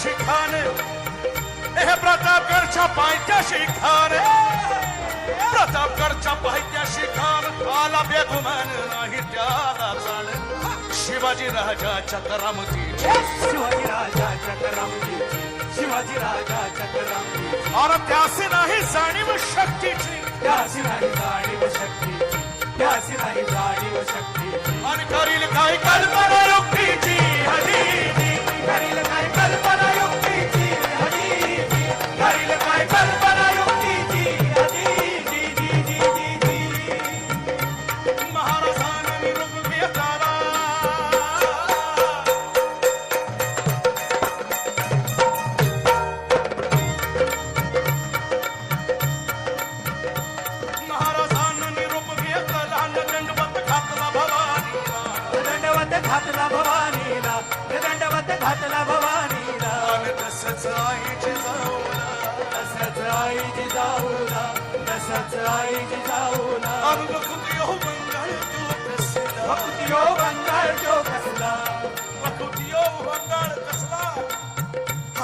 शिखान हे प्रतापगडच्या पायथ्याशी खान प्रतापगडच्या पायथ्याशी खान आला बेगुमान नाही त्याला जाण शिवाजी राजाच्या करामतीची. शिवाजी राजा चक्रामतीची शिवाजी राजा चक्रामतीची और त्यासी नाही जाणीव शक्तीची. त्यासी नाही जाणीव शक्तीची. त्यासी नाही जाणीव शक्तीची. आणि करील काही कल्पना दंडवत घातला भवानीला. दंडवत घातला भवानीला. तसंच आईची जाऊला. तसंच आईची जाऊला. तसंच आईची जाऊला. अंग खुदियो मंगळ तू कसला भक्तियो बंगाल जो कसला खुदियो मंगळ कसला?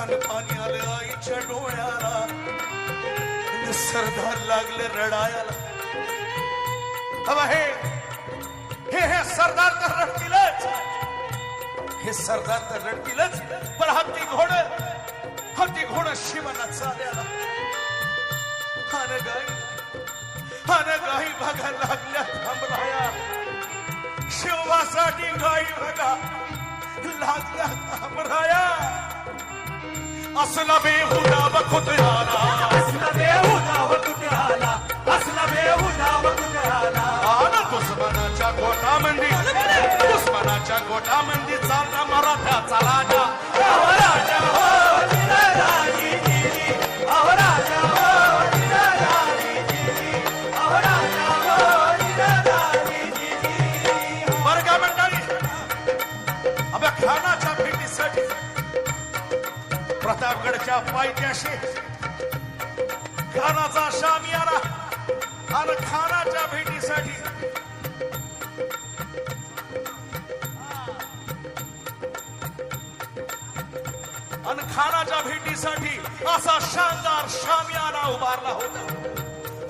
आणि पाणी आलं आईच्या डोळ्याला. सरदार लागले रडायला. हवा हे हे हे सरदार तर रडतीलच. हे सरदार तर रडतीलच. पण हत्ती घोड हत्ती घोड शिवना चाल्याला. हान गाई हान गाई बघा लागल्या थांबराया शिवासाठी गाई बघा लागल्या थांबराया असला बेहुदा बखुत असला हो निरराजी चालता बरं काय मंडळी? अबे खानाच्या भेटीसाठी प्रतापगडच्या पायथ्याशी खानाचा शामी आणि खानाच्या आणि खानाच्या भेटीसाठी असा शानदार शामियाना उभारला होता.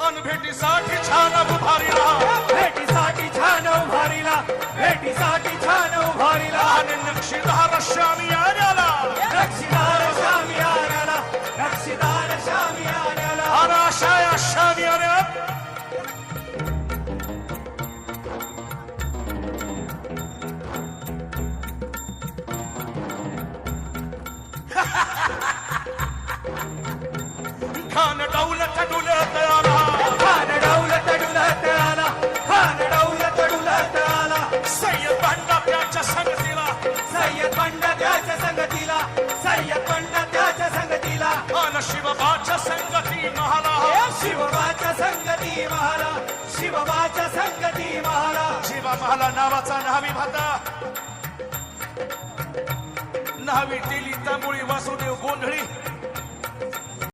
अन भेटीसाठी छान उभारी राहा खान डौलत डुलत आला खान डौलत डुलत आला खान डौलत डुलत आला सय्यद भांडा त्याच्या संगतीला. सय्यद पंड त्याच्या संगतीला. सय्यद पंड त्याच्या संगतीला. आणि शिवबाच्या संगती महाला. शिवबाच्या संगती महाला. शिवबाच्या संगती महाला. शिवा महाला नावाचा नावी भाता. नावी दिली तांबुळी वासुदेव गोंधळी.